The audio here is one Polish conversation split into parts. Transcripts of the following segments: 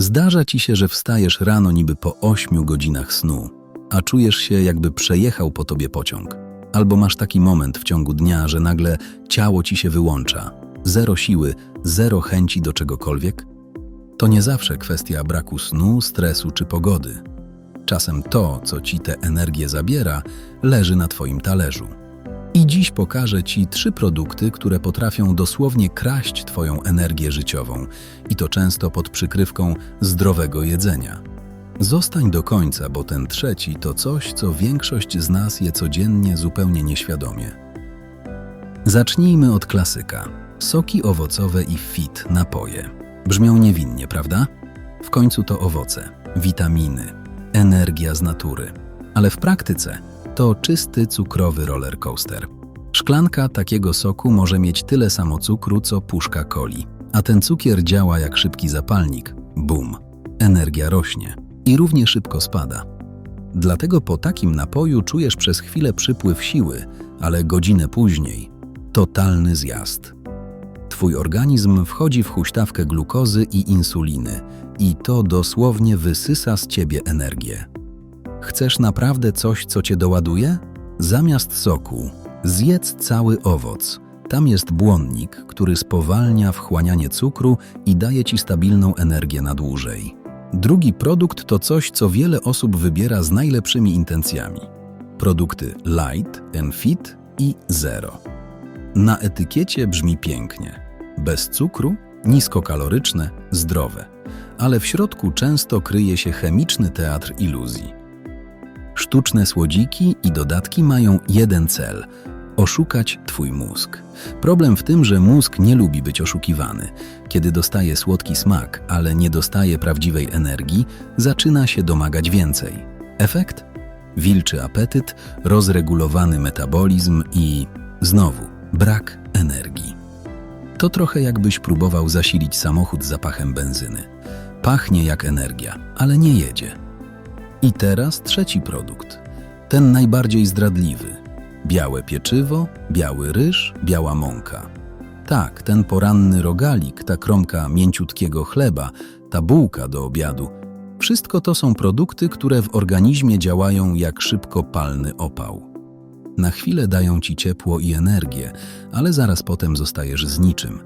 Zdarza ci się, że wstajesz rano niby po 8 godzinach snu, a czujesz się, jakby przejechał po tobie pociąg. Albo masz taki moment w ciągu dnia, że nagle ciało ci się wyłącza. Zero siły, zero chęci do czegokolwiek? To nie zawsze kwestia braku snu, stresu czy pogody. Czasem to, co ci tę energię zabiera, leży na twoim talerzu. I dziś pokażę Ci trzy produkty, które potrafią dosłownie kraść Twoją energię życiową i to często pod przykrywką zdrowego jedzenia. Zostań do końca, bo ten trzeci to coś, co większość z nas je codziennie zupełnie nieświadomie. Zacznijmy od klasyka. Soki owocowe i fit napoje. Brzmią niewinnie, prawda? W końcu to owoce, witaminy, energia z natury. Ale w praktyce to czysty cukrowy roller coaster. Szklanka takiego soku może mieć tyle samo cukru, co puszka coli, a ten cukier działa jak szybki zapalnik. Bum! Energia rośnie i równie szybko spada. Dlatego po takim napoju czujesz przez chwilę przypływ siły, ale godzinę później totalny zjazd. Twój organizm wchodzi w huśtawkę glukozy i insuliny i to dosłownie wysysa z ciebie energię. Chcesz naprawdę coś, co cię doładuje? Zamiast soku, zjedz cały owoc. Tam jest błonnik, który spowalnia wchłanianie cukru i daje ci stabilną energię na dłużej. Drugi produkt to coś, co wiele osób wybiera z najlepszymi intencjami. Produkty light and fit i zero. Na etykiecie brzmi pięknie. Bez cukru, niskokaloryczne, zdrowe. Ale w środku często kryje się chemiczny teatr iluzji. Sztuczne słodziki i dodatki mają jeden cel oszukać Twój mózg. Problem w tym, że mózg nie lubi być oszukiwany. Kiedy dostaje słodki smak, ale nie dostaje prawdziwej energii, zaczyna się domagać więcej. Efekt? Wilczy apetyt, rozregulowany metabolizm i znowu brak energii. To trochę jakbyś próbował zasilić samochód zapachem benzyny. Pachnie jak energia, ale nie jedzie. I teraz trzeci produkt. Ten najbardziej zdradliwy. Białe pieczywo, biały ryż, biała mąka. Tak, ten poranny rogalik, ta kromka mięciutkiego chleba, ta bułka do obiadu. Wszystko to są produkty, które w organizmie działają jak szybko palny opał. Na chwilę dają ci ciepło i energię, ale zaraz potem zostajesz z niczym.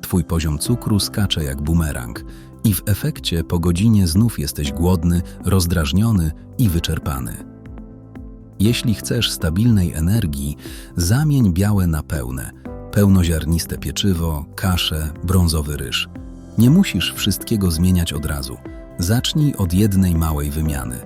Twój poziom cukru skacze jak bumerang i w efekcie po godzinie znów jesteś głodny, rozdrażniony i wyczerpany. Jeśli chcesz stabilnej energii, zamień białe na pełne, pełnoziarniste pieczywo, kaszę, brązowy ryż. Nie musisz wszystkiego zmieniać od razu. Zacznij od jednej małej wymiany.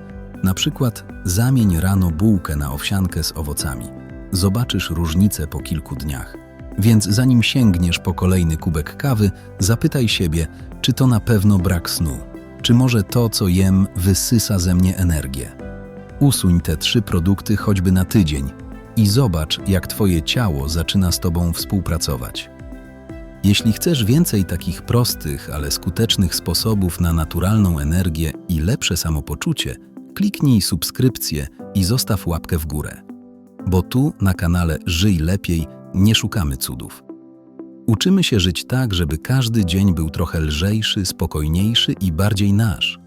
Na przykład zamień rano bułkę na owsiankę z owocami. Zobaczysz różnicę po kilku dniach. Więc zanim sięgniesz po kolejny kubek kawy, zapytaj siebie, czy to na pewno brak snu, czy może to, co jem, wysysa ze mnie energię. Usuń te trzy produkty choćby na tydzień i zobacz, jak Twoje ciało zaczyna z Tobą współpracować. Jeśli chcesz więcej takich prostych, ale skutecznych sposobów na naturalną energię i lepsze samopoczucie, kliknij subskrypcję i zostaw łapkę w górę. Bo tu na kanale Żyj Lepiej nie szukamy cudów. Uczymy się żyć tak, żeby każdy dzień był trochę lżejszy, spokojniejszy i bardziej nasz.